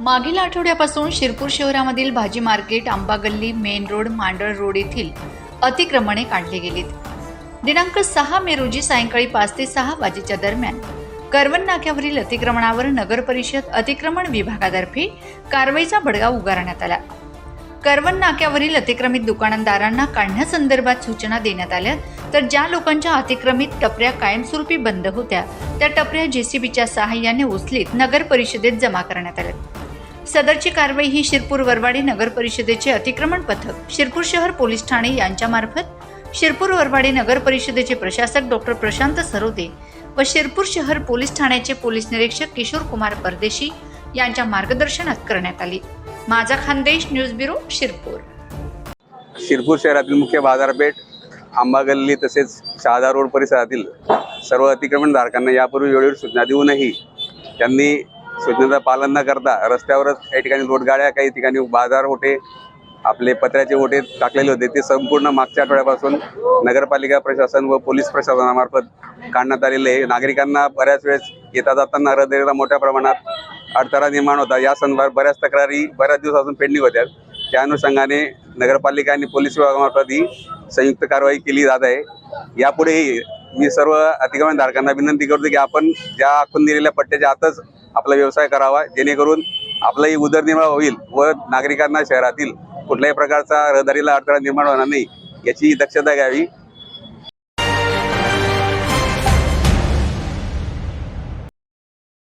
मागील आठवड्यापासून शिरपूर शहरामधील भाजी मार्केट आंबा गल्ली मेन रोड मांडळ रोड येथील अतिक्रमणे काढली गेलीत. दिनांक सहा मे रोजी सायंकाळी पाच ते सहा वाजेच्या दरम्यान करवन नाक्यावरील अतिक्रमणावर नगर परिषद अतिक्रमण विभागातर्फे कारवाईचा बडगा उगारण्यात आला. करवन नाक्यावरील अतिक्रमित दुकानदारांना काढण्यासंदर्भात सूचना देण्यात आल्या तर ज्या लोकांच्या अतिक्रमित टपऱ्या कायमस्वरूपी बंद होत्या त्या टपऱ्या जेसीबीच्या सहाय्याने उचलीत नगर परिषदेत जमा करण्यात आल्या. सदरची कारवाई ही शिरपूर वरवाडी नगर परिषदेचे अतिक्रमण पथक शिरपूर शहर पोलीस ठाणे यांच्यामार्फत शिरपूर वरवाडी नगर परिषदेचे प्रशासक डॉक्टर प्रशांत सरोदे व शिरपूर शहर पोलीस ठाण्याचे पोलीस निरीक्षक किशोर कुमार परदेशी यांच्या मार्गदर्शनात करण्यात आली. माझा खानदेश न्यूज ब्युरो शिरपूर. शिरपूर शहरातील मुख्य बाजारपेठ आंबा गल्ली तसेच शहादा रोड परिसरातील सर्व अतिक्रमणधारकांना यापूर्वी वेळेवर सूचना देऊनही त्यांनी सूचनेचं पालन न करता रस्त्यावरच काही ठिकाणी रोडगाड्या काही ठिकाणी बाजार होते आपले पत्र्याचे ओटे टाकलेले होते. ते संपूर्ण मागच्या आठवड्यापासून नगरपालिका प्रशासन व पोलीस प्रशासनामार्फत काढण्यात आलेले आहे. नागरिकांना बऱ्याच वेळेस येता जाताना हृदयाला मोठ्या प्रमाणात अडथळा निर्माण होता. या संदर्भात बऱ्याच तक्रारी बऱ्याच दिवसापासून पेंडिंग होत्या. त्या अनुषंगाने नगरपालिका आणि पोलीस विभागामार्फत ही संयुक्त कारवाई केली जात आहे. यापुढेही मी सर्व अतिक्रमणधारकांना विनंती करतो की आपण ज्या आखून दिलेल्या पट्ट्याच्या आतच आपला व्यवसाय करावा जेणेकरून आपलाही उदरनिर्वाह होईल व नागरिकांना शहरातील कुठल्याही प्रकारचा रहदारीला अडथळा निर्माण होणार नाही याची दक्षता घ्यावी.